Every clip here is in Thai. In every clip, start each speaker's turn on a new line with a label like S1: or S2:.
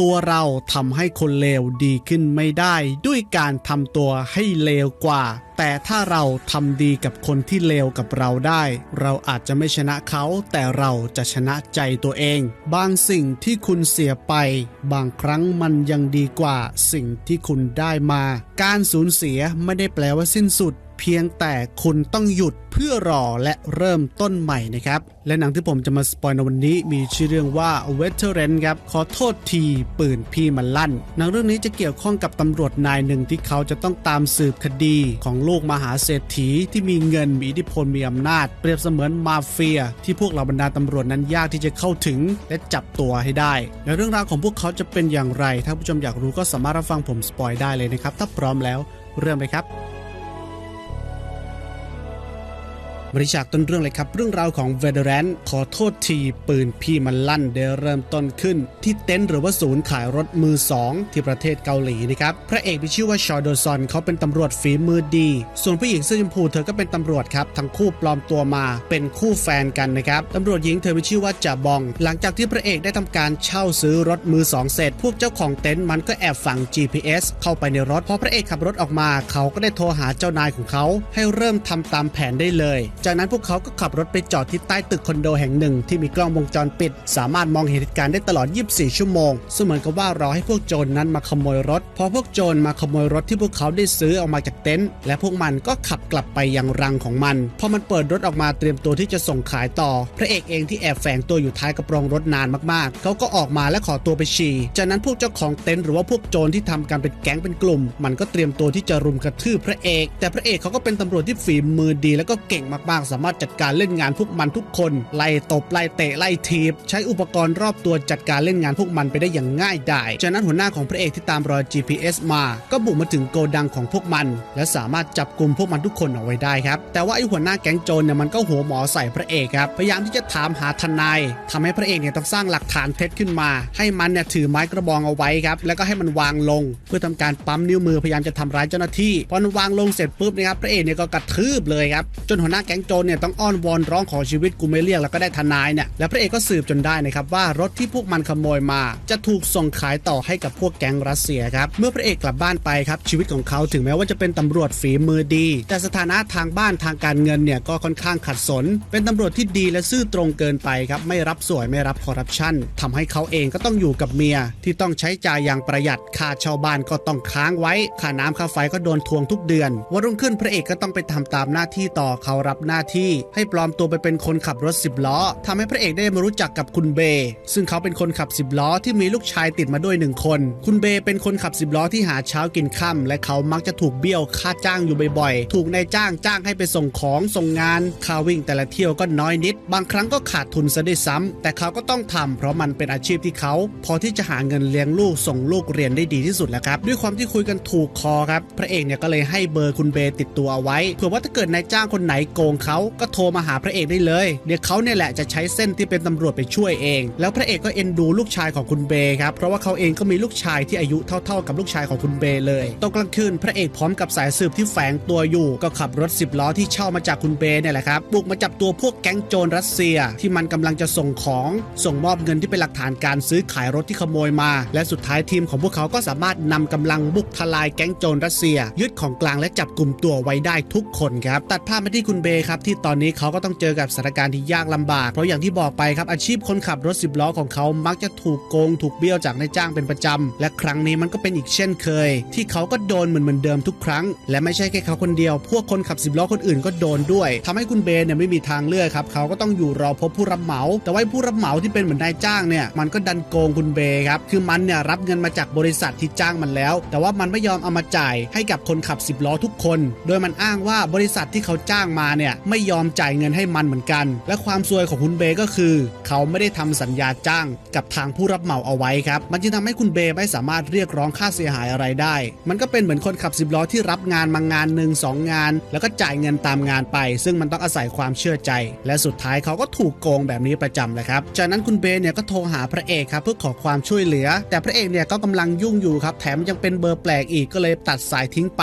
S1: ตัวเราทำให้คนเลวดีขึ้นไม่ได้ ด้วยการทำตัวให้เลวกว่า แต่ถ้าเราทำดีกับคนที่เลวกับเราได้ เราอาจจะไม่ชนะเขา แต่เราจะชนะใจตัวเอง บางสิ่งที่คุณเสียไป บางครั้งมันยังดีกว่าสิ่งที่คุณได้มา การสูญเสียไม่ได้แปลว่าสิ้นสุด เพียงแต่คุณต้องหยุดเพื่อรอและเริ่มต้นใหม่นะครับ และหนังที่ผมจะมาสปอยในวันนี้มีชื่อเรื่องว่า Veteran ครับ ขอโทษทีปืนพี่มันลั่น หนังเรื่องนี้จะเกี่ยวข้องกับตำรวจนายหนึ่งที่เขาจะต้องตามสืบคดีของลูกมหาเศรษฐีที่มีเงินมีอิทธิพลมีอำนาจ เปรียบเสมือนมาเฟีย ที่พวกเหล่าบรรดาตำรวจนั้นยากที่จะเข้าถึงและจับตัวให้ได้ และเรื่องราวของพวกเขาจะเป็นอย่างไร ถ้าผู้ชมอยากรู้ก็สามารถรับฟังผมสปอยได้เลยนะครับ ถ้าพร้อมแล้วเริ่มเลยครับ บริจาคต้นเรื่องเลยครับ เรื่องราวของเวเดรนขอโทษทีปืนพี่มันลั่นได้เริ่มต้นขึ้น ที่เต็นท์หรือว่าศูนย์ขายรถมือสองที่ประเทศเกาหลีนะครับ พระเอกมีชื่อว่าชอโดซอนเขาเป็นตำรวจฝีมือดี ส่วนผู้หญิงเสื้อชมพูเธอก็เป็นตำรวจครับ ทั้งคู่ปลอมตัวมาเป็นคู่แฟนกันนะครับตำรวจหญิงเธอมีชื่อว่าจ่าบอง หลังจากที่พระเอกได้ทำการเช่าซื้อรถมือสองเสร็จ พวกเจ้าของเต็นท์มันก็แอบฝัง GPS เข้าไปในรถพอพระเอกขับรถออกมา เขาก็ได้โทรหาเจ้านายของเขา ให้เริ่มทำตามแผนได้เลยจากนั้นพวกเขาก็ขับรถไปจอดที่ใต้ตึกคอนโดแห่งหนึ่งที่มีกล้องวงจรปิด สามารถมองเห็นเหตุการณ์ได้ตลอด 24 ชั่วโมงเสมือนกับว่ารอให้พวกโจรนนั้นมาขโมยรถ พอพวกโจรมาขโมยรถที่พวกเขาได้ซื้อออกมาจากเต็นท์และพวกมันก็ขับกลับไปยังรังของมัน พอมันเปิดรถออกมาเตรียมตัวที่จะส่งขายต่อ พระเอกเองที่แอบแฝงตัวอยู่ท้ายกระโปรงรถนานมากๆ เขาก็ออกมาและขอตัวไปฉี่ จากนั้นพวกเจ้าของเต็นท์หรือว่าพวกโจรที่ทำการเป็นแก๊งเป็นกลุ่ม มันก็เตรียมตัวที่จะรุมกระทืบพระเอก แต่พระเอกเขาก็เป็นตำรวจที่ฝีมือดี แล้วก็เก่งมากๆสามารถจัดการเล่นงานพวกมันทุกคน ไล่ตบไล่เตะไล่ทีบ ใช้อุปกรณ์รอบตัวจัดการเล่นงานพวกมันไปได้อย่างง่ายดายจากนั้นหัวหน้าของพระเอกที่ตามรอย GPS มา ก็บุกมาถึงโกดังของพวกมัน และสามารถจับกลุ่มพวกมันทุกคนเอาไว้ได้ครับ แต่ว่าไอ้หัวหน้าแก๊งโจรเนี่ยมันก็หัวหมอใส่พระเอกครับพยายามที่จะถามหาทนายทำให้พระเอกเนี่ยต้องสร้างหลักฐานเท็จขึ้นมา ให้มันเนี่ยถือไม้กระบองเอาไว้ครับแล้วก็ให้มันวางลง เพื่อทำการปั๊มนิ้วมือพยายามจะทำร้ายเจ้าหน้าที่พอมันวางลงเสร็จปุ๊บนะครับพระเอกเนี่ยก็กระทืบเลยครับจนหัวหน้าแก๊งโจรเนี่ยต้องอ้อนวอนร้องขอชีวิตกูไม่เรียกแล้วก็ได้ทนายเนี่ยและพระเอกก็สืบจนได้นะครับว่ารถที่พวกมันขโมยมา จะถูกส่งขายต่อให้กับพวกแก๊งรัสเซียครับเมื่อพระเอกกลับบ้านไปครับชีวิตของเขาถึงแม้ว่าจะเป็นตำรวจฝีมือดี แต่สถานะทางบ้านทางการเงินเนี่ยก็ค่อนข้างขัดสน เป็นตำรวจที่ดีและซื่อตรงเกินไปครับไม่รับสวยไม่รับคอร์รัปชันทำให้เขาเองก็ต้องอยู่กับเมีย ที่ต้องใช้จ่ายอย่างประหยัดค่าเช่าบ้านก็ต้องค้างไว้ค่าน้ำค่าไฟก็โดนทวงทุกเดือนวันรุ่งขึ้นพระเอกก็ต้องไปทำตามหน้าที่ต่อเขารับหน้าที่ให้ปลอมตัวไปเป็นคนขับรถสิบล้อทำให้พระเอกได้มารู้จักกับคุณเบย์ซึ่งเขาเป็นคนขับสิบล้อที่มีลูกชายติดมาด้วยหนึ่งคน คุณเบย์เป็นคนขับสิบล้อที่หาเช้ากินค่ำและเขามักจะถูกเบี้ยวค่าจ้างอยู่บ่อยๆ ถูกนายจ้างจ้างให้ไปส่งของส่งงานค่าวิ่งแต่ละเที่ยวก็น้อยนิด บางครั้งก็ขาดทุนซะด้วยซ้ำแต่เขาก็ต้องทำเพราะมันเป็นอาชีพที่เขา พอที่จะหาเงินเลี้ยงลูกส่งลูกเรียนได้ดีที่สุดแล้วครับ ด้วยความที่คุยกันถูกคอครับ พระเอกเนี่ยก็เลยให้เบอร์คุณเบย์ติดตัวเอาไว้เผื่อว่าถ้าเกิดนายจ้างคนไหนโกงเขาก็โทรมาหาพระเอกได้เลย เดี๋ยวเขาเนี่ยแหละจะใช้เส้นที่เป็นตำรวจไปช่วยเอง แล้วพระเอกก็เอ็นดูลูกชายของคุณเบย์ครับ เพราะว่าเขาเองก็มีลูกชายที่อายุเท่า ๆ กับลูกชายของคุณเบย์เลยตอนกลางคืนพระเอกพร้อมกับสายสืบที่แฝงตัวอยู่ ก็ขับรถสิบล้อที่เช่ามาจากคุณเบย์เนี่ยแหละครับบุกมาจับตัวพวกแก๊งโจรรัสเซีย ที่มันกำลังจะส่งของส่งมอบเงินที่เป็นหลักฐานการซื้อขายรถที่ขโมยมา และสุดท้ายทีมของพวกเขาก็สามารถนำกำลังบุกทลายแก๊งโจรรัสเซีย ยึดของกลางและจับกลุ่มตัวไว้ได้ทุกคนครับตัดภาพมาที่คุณเบย์ครับที่ตอนนี้เขาก็ต้องเจอกับสถานการณ์ที่ยากลำบาก เพราะอย่างที่บอกไปครับอาชีพคนขับรถสิบล้อของเขามักจะถูกโกงถูกเบี้ยวจากนายจ้างเป็นประจำและครั้งนี้มันก็เป็นอีกเช่นเคย ที่เขาก็โดนเหมือนเหมือนเดิมทุกครั้ง และไม่ใช่แค่เขาคนเดียว พวกคนขับสิบล้อคนอื่นก็โดนด้วยทำให้คุณเบย์เนี่ยไม่มีทางเลือกครับเขาก็ต้องอยู่รอพบผู้รับเหมา แต่ว่าผู้รับเหมาที่เป็นเหมือนนายจ้างเนี่ยมันก็ดันโกงคุณเบครับคือมันเนี่ยรับเงินมาจากบริษัทที่จ้างมันแล้ว แต่ว่ามันไม่ยอมเอามาจ่ายให้กับคนขับสิบล้อทุกคน โดยมันอ้างว่าบริษัทที่เขาจ้างมาเนี่ยไม่ยอมจ่ายเงินให้มันเหมือนกัน และความซวยของคุณเบก็คือ เขาไม่ได้ทำสัญญาจ้างกับทางผู้รับเหมาเอาไว้ครับ มันจึงทำให้คุณเบไม่สามารถเรียกร้องค่าเสียหายอะไรได้ มันก็เป็นเหมือนคนขับสิบล้อที่รับงานมางานหนึ่งสองงาน แล้วก็จ่ายเงินตามงานไป ซึ่งมันต้องอาศัยความเชื่อใจ และสุดท้ายเขาก็ถูกโกงแบบนี้ประจำเลยครับ จากนั้นคุณเบเนี่ยก็โทรหาพระเอกครับเพื่อขอความช่วยเหลือ แต่พระเอกเนี่ยก็กำลังยุ่งอยู่ครับ แถมยังเป็นเบอร์แปลกอีกก็เลยตัดสายทิ้งไป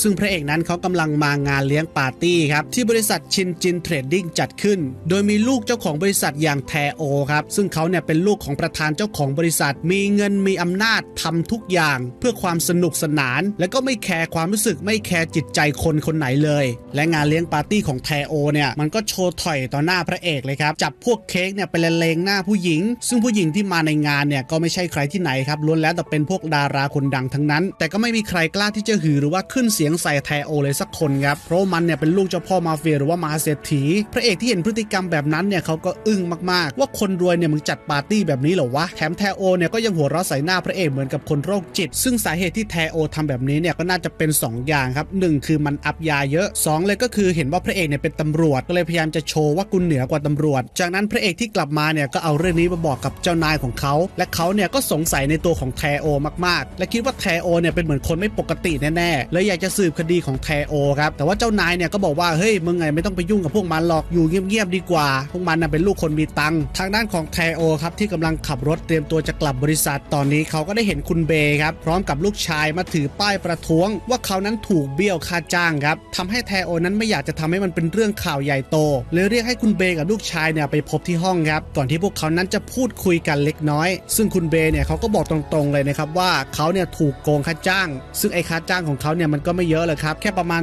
S1: ซึ่งพระเอกนั้นเขากำลังมางานเลี้ยงปาร์ตี้ครับที่บริษัทษัทชินจินเทรดดิ้งจัดขึ้น โดยมีลูกเจ้าของบริษัทอย่างแทโอครับ ซึ่งเขาเนี่ยเป็นลูกของประธานเจ้าของบริษัท มีเงินมีอำนาจทำทุกอย่าง เพื่อความสนุกสนาน และก็ไม่แคร์ความรู้สึกไม่แคร์จิตใจคนคนไหนเลย และงานเลี้ยงปาร์ตี้ของแทโอเนี่ยมันก็โชว์ถอยต่อหน้าพระเอกเลยครับจับพวกเค้กเนี่ยไปละเลงหน้าผู้หญิง ซึ่งผู้หญิงที่มาในงานเนี่ยก็ไม่ใช่ใครที่ไหนครับล้วนแล้วแต่เป็นพวกดาราคนดังทั้งนั้น แต่ก็ไม่มีใครกล้าที่จะหือหรือว่าขึ้นเสียงใส่แทโอเลยสักคนครับเพราะมันเนี่ยเป็นลูกเจ้าพ่อมาเฟียหรือว่ามหาเศรษฐี พระเอกที่เห็นพฤติกรรมแบบนั้นเนี่ยเขาก็อึ้งมากๆ ว่าคนรวยเนี่ยมึงจัดปาร์ตี้แบบนี้เหรอวะแถมแทโอเนี่ยก็ยังหัวเราะใส่หน้าพระเอกเหมือนกับคนโรคจิต ซึ่งสาเหตุที่แทโอทำแบบนี้เนี่ยก็น่าจะเป็น 2 อย่างครับหนึ่งคือมันอัพยาเยอะ 2 เลยก็คือเห็นว่าพระเอกเนี่ยเป็นตำรวจก็เลยพยายามจะโชว์ว่ากุนเหนือกว่าตำรวจ จากนั้นพระเอกที่กลับมาเนี่ยก็เอาเรื่องนี้มาบอกกับเจ้านายของเขาและเขาเนี่ยก็สงสัยในตัวของแทโอมากๆ และคิดว่าแทโอเนี่ยเป็นเหมือนคนไม่ปกติแน่ๆเลยอยากจะสืบคดีของแทโอครับแต่ว่าเจ้านายเนี่ยก็บอกว่าเฮ้ยมึงไงไม่ต้องไปยุ่งกับพวกมันหรอกอยู่เงียบๆดีกว่า พวกมันน่ะเป็นลูกคนมีตังค์ทางด้านของแทโอครับที่กำลังขับรถเตรียมตัวจะกลับบริษัทตอนนี้เขาก็ได้เห็นคุณเบย์ครับพร้อมกับลูกชายมาถือป้ายประท้วง ว่าเขานั้นถูกเบี้ยวค่าจ้างครับทำให้แทโอนั้นไม่อยากจะทำให้มันเป็นเรื่องข่าวใหญ่โตเลยเรียกให้คุณเบย์กับลูกชายเนี่ยไปพบที่ห้องครับก่อนที่พวกเขานั้นจะพูดคุยกันเล็กน้อย ซึ่งคุณเบย์เนี่ยเขาก็บอกตรงๆเลยนะครับว่าเขาเนี่ยถูกโกงค่าจ้าง ซึ่งไอ้ค่าจ้างของเขาเนี่ยมันก็ไม่เยอะเลยครับแค่ประมาณ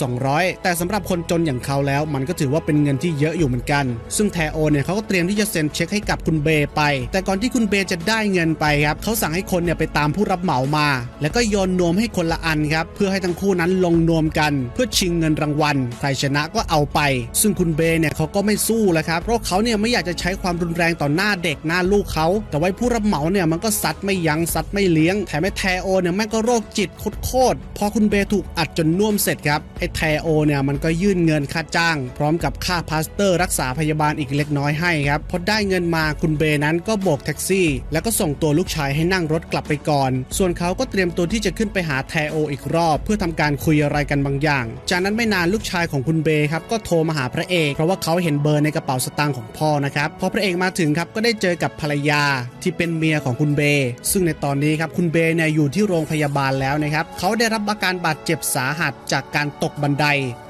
S1: 4,200 แต่สำหรับคนจนอย่างเขาแล้ว มันก็ถือว่าเป็นเงินที่เยอะอยู่เหมือนกัน ซึ่งแทโอเนี่ยเขาก็เตรียมที่จะเซ็นเช็คให้กับคุณเบย์ไป แต่ก่อนที่คุณเบย์จะได้เงินไปครับเขาสั่งให้คนเนี่ยไปตามผู้รับเหมามา แล้วก็โยนนวมให้คนละอันครับเพื่อให้ทั้งคู่นั้นลงนวมกัน เพื่อชิงเงินรางวัลใครชนะก็เอาไป ซึ่งคุณเบย์เนี่ยเขาก็ไม่สู้แล้วครับเพราะเขาเนี่ยไม่อยากจะใช้ความรุนแรงต่อหน้าเด็กหน้าลูกเขา แต่ไว้ผู้รับเหมาเนี่ยมันก็ซัดไม่ยั้งซัดไม่เลี้ยงแถมไอ้แทโอเนี่ยแม่งก็โรคจิตโคตรพอคุณเบถูกอัดจนน่วมเสร็จครับไอ้แทโอเนี่ยมันก็ยื่นเงินค่าจ้าง พร้อมกับค่าพลาสเตอร์รักษาพยาบาลอีกเล็กน้อยให้ครับพอได้เงินมาคุณเบย์นั้นก็โบกแท็กซี่ แล้วก็ส่งตัวลูกชายให้นั่งรถกลับไปก่อน ส่วนเขาก็เตรียมตัวที่จะขึ้นไปหาแทโออีกรอบ เพื่อทำการคุยอะไรกันบางอย่าง จากนั้นไม่นานลูกชายของคุณเบย์ครับก็โทรมาหาพระเอกเพราะว่าเขาเห็นเบอร์ในกระเป๋าสตางค์ของพ่อนะครับพอพระเอกมาถึงครับก็ได้เจอกับภรรยาที่เป็นเมียของคุณเบย์ซึ่งในตอนนี้ครับคุณเบย์เนี่ยอยู่ที่โรงพยาบาลแล้วนะครับเขาได้รับอาการบาดเจ็บสาหัสจากการตกบันได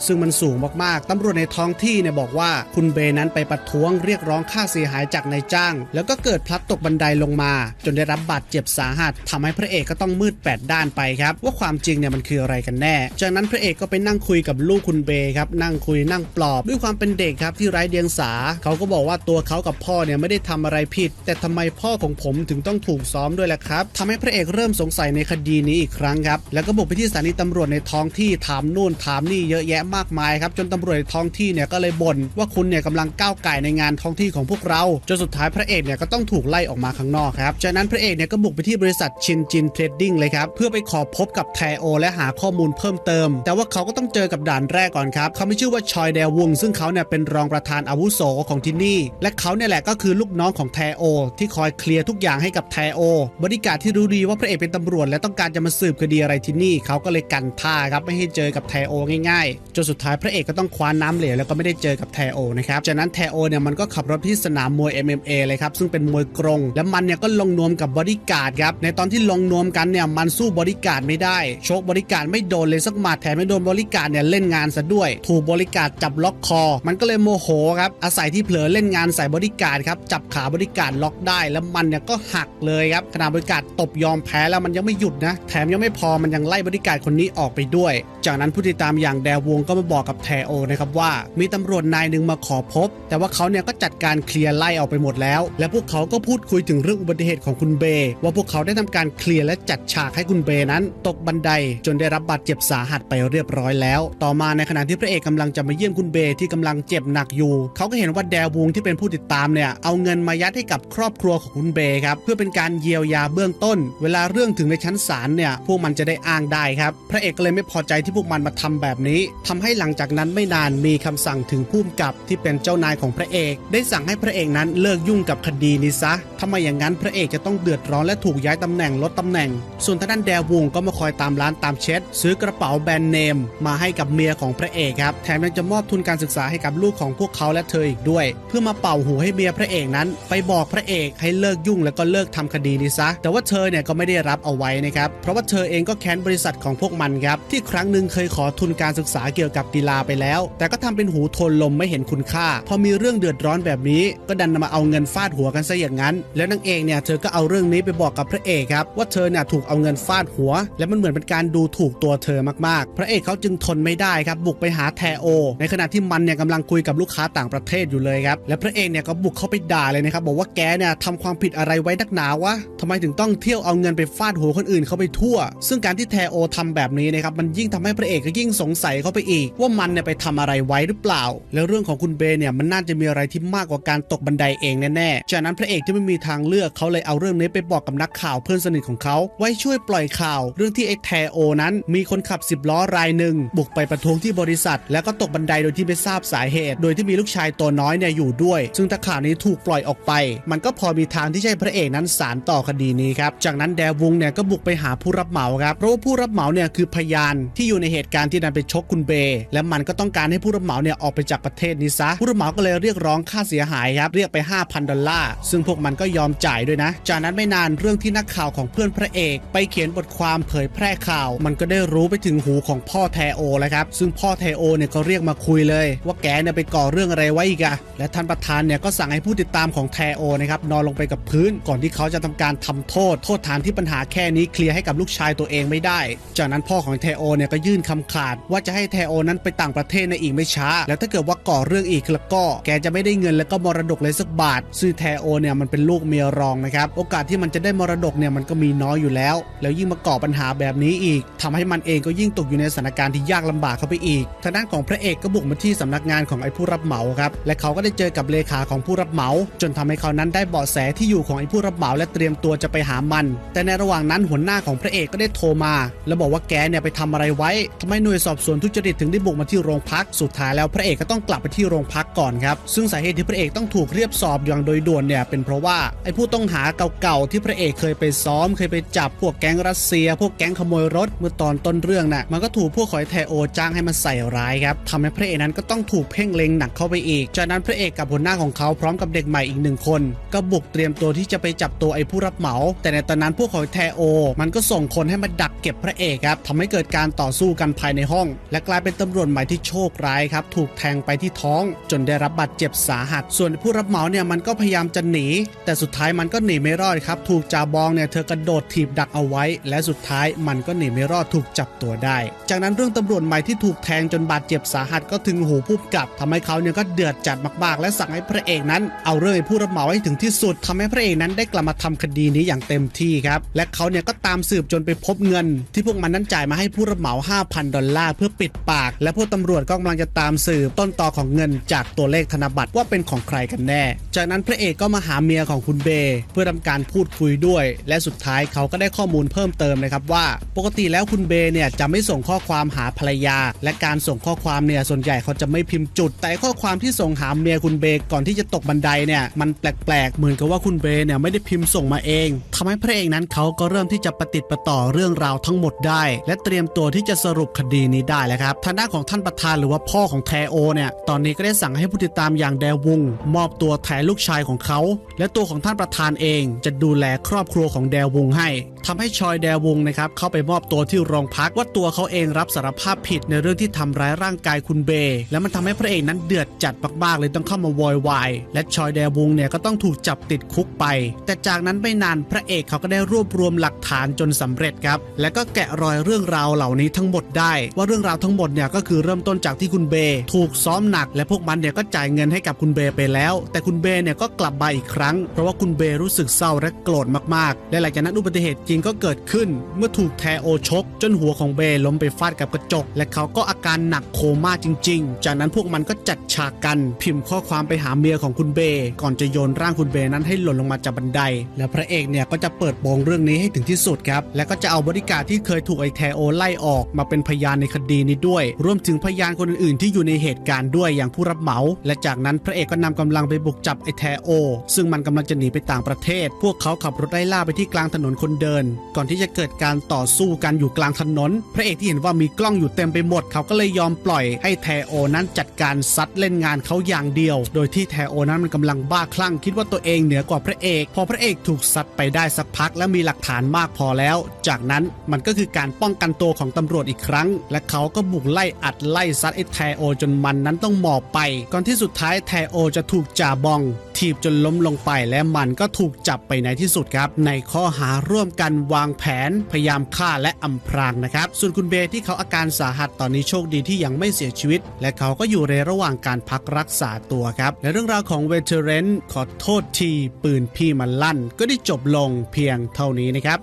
S1: ซึ่งมันสูงมากๆตำรวจในท้องที่เนี่ยบอกว่าคุณเบย์นั้นไปประท้วงเรียกร้องค่าเสียหายจากนายจ้าง แล้วก็เกิดพลัดตกบันไดลงมา จนได้รับบาดเจ็บสาหัสทำให้พระเอกก็ต้องมืดแปดด้านไปครับ ว่าความจริงเนี่ยมันคืออะไรกันแน่ จากนั้นพระเอกก็ไปนั่งคุยกับลูกคุณเบย์ครับนั่งคุยนั่งปลอบด้วยความเป็นเด็กครับที่ไร้เดียงสา เขาก็บอกว่าตัวเขากับพ่อเนี่ยไม่ได้ทำอะไรผิด แต่ทำไมพ่อของผมถึงต้องถูกซ้อมด้วยล่ะครับทำให้พระเอกเริ่มสงสัยในคดีนี้อีกครั้งครับแล้วก็บุกไปที่สถานีตำรวจในท้องที่ถามนู่นถามนี่เยอะแยะมากมายครับจนตำรวจท้องที่เนี่ยก็เลยบ่นว่าคุณเนี่ยกำลังก้าวไก่ในงานท้องที่ของพวกเราจนสุดท้ายพระเอกเนี่ยก็ต้องถูกไล่ออกมาข้างนอกครับจากนั้นพระเอกเนี่ยก็บุกไปที่บริษัทชินจินเทรดดิ้งเลยครับเพื่อไปขอพบกับแทโอ และหาข้อมูลเพิ่มเติม แต่ว่าเขาก็ต้องเจอกับด่านแรกก่อนครับเขาไม่ชื่อว่าชอยเดววงซึ่งเขาเนี่ยเป็นรองประธานอาวุโสของที่นี่ และเขาเนี่ยแหละก็คือลูกน้องของแทโอ ที่คอยเคลียร์ทุกอย่างให้กับแทโอบริการที่รู้ดีว่าพระเอกเป็นตำรวจ และต้องการจะมาสืบคดีอะไรที่นี่เขาก็เลยกันท่าครับไม่ให้เจอกับแทโอง่ายๆจนสุดท้ายพระเอกก็ต้องคว้าน้ำเหลวแล้วก็ไม่ได้เจอกับแทโอนะครับจากนั้นแทโอเนี่ยมันก็ขับรถที่สนามมวย MMA เลยครับซึ่งเป็นมวยกรงและมันเนี่ยก็ลงนวมกับบริการดครับในตอนที่ลงนวมกันเนี่ยมันสู้บริการดไม่ได้โชคบริการดไม่โดนเลยสักหมัดแถมไม่โดนบริการดเนี่ยเล่นงานซะด้วย ถูกบริการดจับล็อกคอ มันก็เลยโมโหครับอาศัยที่เผลอเล่นงานใส่บริการดครับจับขาบริการดล็อกได้แล้วมันเนี่ยก็หักเลยครับขณะบริการดตบยอมแพ้แล้วมันยังไม่หยุดนะแถมยังไม่พอมันยังไล่บริการดคนนี้ออกไปด้วย จากนั้นผู้ติดตามอย่างแดวงก็มาบอกกับแทโอนะครับว่ามีตำรวจนายหนึ่งมาขอพบ แต่ว่าเขาเนี่ยก็จัดการเคลียร์ไล่ออกไปหมดแล้ว และพวกเขาก็พูดคุยถึงเรื่องอุบัติเหตุของคุณเบ ว่าพวกเขาได้ทำการเคลียร์และจัดฉากให้คุณเบนั้น ตกบันไดจนได้รับบาดเจ็บสาหัสไปเรียบร้อยแล้ว ต่อมาในขณะที่พระเอกกำลังจะมาเยี่ยมคุณเบที่กำลังเจ็บหนักอยู่ เขาก็เห็นว่าแดวงที่เป็นผู้ติดตามเนี่ยเอาเงินมายัดให้กับครอบครัวของคุณเบครับเพื่อเป็นการเยียวยาเบื้องต้น เวลาเรื่องถึงในชั้นศาลเนี่ยพวกมันจะได้อ้างได้ครับพระเอกก็เลยไม่พอใจที่พวกมันมาทำแบบนี้ทำให้หลังจากนั้นไไม่นานมีคำสั่งถึงผู้กำกับที่เป็นเจ้านายของพระเอก ได้สั่งให้พระเอกนั้นเลิกยุ่งกับคดีนี้ซะทำไมอย่างนั้นพระเอกจะต้องเดือดร้อนและถูกย้ายตำแหน่งลดตำแหน่ง ส่วนทางด้านแดวงก็มาคอยตามร้านตามเช็ด ซื้อกระเป๋าแบรนด์เนม มาให้กับเมียของพระเอกครับแถมยังจะมอบทุนการศึกษาให้กับลูกของพวกเขาและเธออีกด้วย เพื่อมาเป่าหูให้เมียพระเอกนั้น ไปบอกพระเอกให้เลิกยุ่งแล้วก็เลิกทำคดีนี้ซะแต่ว่าเธอเนี่ยก็ไม่ได้รับเอาไว้นะครับเพราะว่าเธอเองก็แค้นบริษัทของพวกมันครับที่ครั้งหนึ่งเคยขอทุนการศึกษาเกี่ยวกับกีฬาไปแล้ว แต่ก็ทำเป็นหูทนลมไม่เห็นคุณค่า พอมีเรื่องเดือดร้อนแบบนี้ ก็ดันมาเอาเงินฟาดหัวกันซะอย่างนั้น แล้วนางเอกเนี่ยเธอก็เอาเรื่องนี้ไปบอกกับพระเอกครับว่าเธอเนี่ยถูกเอาเงินฟาดหัว และมันเหมือนเป็นการดูถูกตัวเธอมากๆ พระเอกเขาจึงทนไม่ได้ครับบุกไปหาแทโอ ในขณะที่มันเนี่ยกำลังคุยกับลูกค้าต่างประเทศอยู่เลยครับและพระเอกเนี่ยก็บุกเข้าไปด่าเลยนะครับบอกว่าแกเนี่ยทำความผิดอะไรไว้นักหนาวะทำไมถึงต้องเที่ยวเอาเงินไปฟาดหัวคนอื่นเขาไปทั่ว ซึ่งการที่แทโอทำแบบนี้นะครับมันยิ่งทำให้พระเอกก็ยิ่งสงสัยเข้าไปอีก ว่ามันเนี่ยไปทำอะไรไว้หรือเปล่า แล้วเรื่องของคุณเบย์เนี่ยมันน่าจะมีอะไรที่มากกว่าการตกบันไดเองแน่ๆจากนั้นพระเอกที่ไม่มีทางเลือกเขาเลยเอาเรื่องนี้ไปบอกกับนักข่าวเพื่อนสนิทของเขาไว้ช่วยปล่อยข่าว เรื่องที่ไอ้แทโอนั้นมีคนขับ 10 ล้อรายหนึ่งบุกไปประท้วงที่บริษัท แล้วก็ตกบันไดโดยที่ไม่ทราบสาเหตุ โดยที่มีลูกชายตัวน้อยเนี่ยอยู่ด้วย ซึ่งถ้าข่าวนี้ถูกปล่อยออกไป มันก็พอมีทางที่ใช่พระเอกนั้นสารต่อคดีนี้ครับจากนั้นแดวงเนี่ยก็บุกไปหาผู้รับเหมาครับเพราะว่าผู้รับเหมาเนี่ยคือพยานที่อยู่ในเหตุการณ์ที่ดันไปชกคุณเบ และมันก็ต้องการให้ผู้รับเหมาเนี่ยออกไปจากประเทศนี้ซะ ผู้รับเหมาก็เลยเรียกร้องค่าเสียหายครับ เรียกไป 5,000 ดอลลาร์ ซึ่งพวกมันก็ยอมจ่ายด้วยนะ จากนั้นไม่นานเรื่องที่นักข่าวของเพื่อนพระเอก ไปเขียนบทความเผยแพร่ข่าว มันก็ได้รู้ไปถึงหูของพ่อแทโอแล้วครับ ซึ่งพ่อแทโอเนี่ยก็เรียกมาคุยเลย ว่าแกเนี่ยไปก่อเรื่องอะไรไว้อีกอะและท่านประธานเนี่ยก็สั่งให้ผู้ติดตามของแทโอนะครับนอนลงไปกับพื้น ก่อนที่เขาจะทำการทำโทษ โทษฐานที่ปัญหาแค่นี้เคลียร์ให้กับลูกชายตัวเองไม่ได้ จากนั้นพ่อของแทโอเนี่ยก็ยื่นคำขาดว่าจะให้แทโอนั้นไปต่างประเทศในอีกไม่ช้า แล้วถ้าเกิดว่าก่อเรื่องอีกแล้วก็แกจะไม่ได้เงินแล้วก็มรดกเลยสักบาทซึ่งแทโอเนี่ยมันเป็นลูกเมียรองนะครับโอกาสที่มันจะได้มรดกเนี่ยมันก็มีน้อยอยู่แล้ว แล้วยิ่งมาก่อปัญหาแบบนี้อีกทำให้มันเองก็ยิ่งตกอยู่ในสถานการณ์ที่ยากลำบากเข้าไปอีกทางด้านของพระเอกก็บุกมาที่สำนักงานของไอ้ผู้รับเหมาครับและเขาก็ได้เจอกับเลขาของผู้รับเหมา จนทำให้เขานั้นได้เบาะแสที่อยู่ของไอ้ผู้รับเหมาและเตรียมตัวจะไปหามัน แต่ในระหว่างนั้นหัวหน้าของพระเอกก็ได้โทรมา แล้วบอกว่าแกเนี่ยไปทำอะไรไว้ทำไมหน่วยสอบสวนทุจริตถึงได้บุกมาที่โรงพักสุดท้ายแล้วพระเอกก็ต้องกลับไปที่โรงพักก่อนครับซึ่งสาเหตุที่พระเอกต้องถูกเรียบสอบอย่างโดยด่วนเนี่ยเป็นเพราะว่าไอ้ผู้ต้องหาเก่าๆที่พระเอกเคยไปซ้อม เคยไปจับพวกแก๊งรัสเซีย พวกแก๊งขโมยรถเมื่อตอนต้นเรื่องน่ะมันก็ถูกพวกขอยแทโอจ้างให้มาใส่ร้ายครับทำให้พระเอกนั้นก็ต้องถูกเพ่งเล็งหนักเข้าไปอีก จากนั้นพระเอกกับหัวหน้าของเขาพร้อมกับเด็กใหม่อีกหนึ่งคน ก็บุกเตรียมตัวที่จะไปจับตัวไอ้ผู้รับเหมา แต่ในตอนนั้นพวกขอยแทโอ มันก็ส่งคนให้มาดักเก็บพระเอกครับทำให้เกิดการต่อสู้กันภายในห้อง และกลายเป็นตำรวจใหม่ที่โชชคร้ายครับ ถูกแทงไปที่ท้องจนได้รับบาดเจ็บสาหัส ส่วนผู้รับเหมาเนี่ยมันก็พยายามจะหนี แต่สุดท้ายมันก็หนีไม่รอดครับ ถูกจาบองเนี่ยเธอกระโดดถีบดักเอาไว้ และสุดท้ายมันก็หนีไม่รอดถูกจับตัวได้ จากนั้นเรื่องตำรวจใหม่ที่ถูกแทงจนบาดเจ็บสาหัสก็ถึงหูผู้กำกับทำให้เขาเนี่ยก็เดือดจัดมากๆ และสั่งให้พระเอกนั้น เอาเรื่องไอ้ผู้รับเหมาให้ถึงที่สุดทำให้พระเอกนั้นได้กลับมาทำคดีนี้อย่างเต็มที่ครับและเขาเนี่ยก็ตามสืบจนไปพบเงิน ที่พวกมันนั้นจ่ายมาให้ผู้รับเหมา 5,000 ดอลลาร์เพื่อปิดปาก และพวกตำรวจก็กำลังจะตามสืบต้นตอของเงินจากตัวเลขธนบัตรว่าเป็นของใครกันแน่ จากนั้นพระเอกก็มาหาเมียของคุณเบย์เพื่อทำการพูดคุยด้วย และสุดท้ายเขาก็ได้ข้อมูลเพิ่มเติมนะครับว่า ปกติแล้วคุณเบย์เนี่ยจะไม่ส่งข้อความหาภรรยา และการส่งข้อความเนี่ยส่วนใหญ่เขาจะไม่พิมพ์จุด แต่ข้อความที่ส่งหาเมียคุณเบก่อนที่จะตกบันไดเนี่ยมันแปลกๆ เหมือนกับว่าคุณเบย์เนี่ยไม่ได้พิมพ์ส่งมาเองทำให้พระเอกนั้นเขาก็เริ่มที่จะประติดประต่อเรื่องราวทั้งหมดได้ และเตรียมตัวที่จะสรุปคดีนี้ได้แล้วครับทางด้านของท่านประธานหรือว่าพ่อของแทโอเนี่ย ตอนนี้ก็ได้สั่งให้ผู้ติดตามอย่างแดวุง มอบตัวแทนลูกชายของเขา และตัวของท่านประธานเองจะดูแลครอบครัวของแดวุงให้ทำให้ชอยแดวุงนะครับเข้าไปมอบตัวที่โรงพักว่าตัวเขาเองรับสารภาพผิดในเรื่องที่ทำร้ายร่างกายคุณเบย์และมันทำให้พระเอกนั้นเดือดจัดมากๆเลยต้องเข้ามาโวยวายและชอยแดวุงเนี่ยก็ต้องถูกจับติดคุกไป แต่จากนั้นไม่นานพระเอกเขาก็ได้รวบรวมหลักฐานจนสำเร็จครับ และก็แกะรอยเรื่องราวเหล่านี้ทั้งหมดได้ ว่าเรื่องราวทั้งหมดเนี่ยก็คือเริ่มต้นจากที่คุณเบย์ถูกซ้อมหนักและพวกมันเนี่ยก็จ่ายเงินให้กับคุณเบย์ไปแล้ว แต่คุณเบย์เนี่ยก็กลับมาอีกครั้ง เพราะว่าคุณเบย์รู้สึกเศร้าและโกรธมากๆ และหลังจากนั้นอุบัติเหตุจริงก็เกิดขึ้น เมื่อถูกแทโอชก จนหัวของเบย์ล้มไปฟาดกับกระจก และเขาก็อาการหนักโคม่าจริง ๆ จากนั้นพวกมันก็จัดฉากกัน พิมพ์ข้อความไปหาเมียของคุณเบย์ก่อนจะโยนร่างคุณเบย์นั้นให้หล่นลงมาจากบันได และพระเอกเนี่ยก็จะเปิดโปงเรื่องนี้ให้ถึงที่สุดครับ และก็จะเอาบริการที่เคยถูกไอแทโอไล่ออกมาเป็นพยานในคดีนี้ด้วย รวมถึงพยานคนอื่นๆที่อยู่ในเหตุการณ์ด้วยอย่างผู้รับเหมา และจากนั้นพระเอกก็นำกำลังไปบุกจับไอแทโอ ซึ่งมันกำลังจะหนีไปต่างประเทศ พวกเขาขับรถไล่ล่าไปที่กลางถนนคนเดิน ก่อนที่จะเกิดการต่อสู้กันอยู่กลางถนน พระเอกที่เห็นว่ามีกล้องอยู่เต็มไปหมด เขาก็เลยยอมปล่อยให้แทโอนั้นจัดการซัดเล่นงานเขาอย่างเดียว โดยที่แทโอนั้นมันกำลังบ้าคลั่งคิดว่าตัวเองเหนือกว่าพระเอก พอพระเอกถูกซัดไปได้สักพักและมีหลักฐานมากพอแล้ว จากนั้นมันก็คือการป้องกันตัวของตำรวจอีกครั้ง และเขาก็บุกไล่อัดไล่ซัดไอ้แทโอจนมันนั้นต้องหมอบไป ก่อนที่สุดท้ายแทโอจะถูกจ่าบอง ถีบจนล้มลงไปและมันก็ถูกจับไปในที่สุดครับ ในข้อหาร่วมกันวางแผน พยายามฆ่าและอำพรางนะครับ ส่วนคุณเบย์ที่เขาอาการสาหัสตอนนี้โชคดีที่ยังไม่เสียชีวิต และเขาก็อยู่ในระหว่างการพักรักษาตัวครับและเรื่องราวของเวเทเรนขอโทษทีปืนพี่มันลั่น ก็ได้จบลงเพียงเท่านี้นะครับ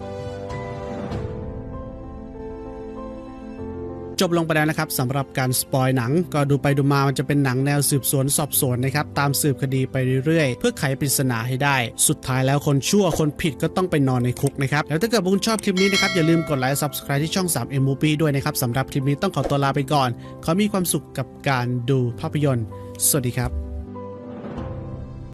S1: จบลงไปแล้วนะครับสำหรับการสปอยหนัง ก็ดูไปดูมามันจะเป็นหนังแนวสืบสวนสอบสวนนะครับตามสืบคดีไปเรื่อยๆ เพื่อไขปริศนาให้ได้ สุดท้ายแล้วคนชั่วคนผิดก็ต้องไปนอนในคุกนะครับแล้วถ้าเกิดคุณชอบคลิปนี้นะครับอย่าลืมกดไลค์ subscribe ที่ช่อง 3 m m o v i e ด้วยนะครับสำหรับคลิปนี้ต้องขอตัวลาไปก่อน ขอมีความสุขกับการดูภาพยนตร์ สวัสดีครับ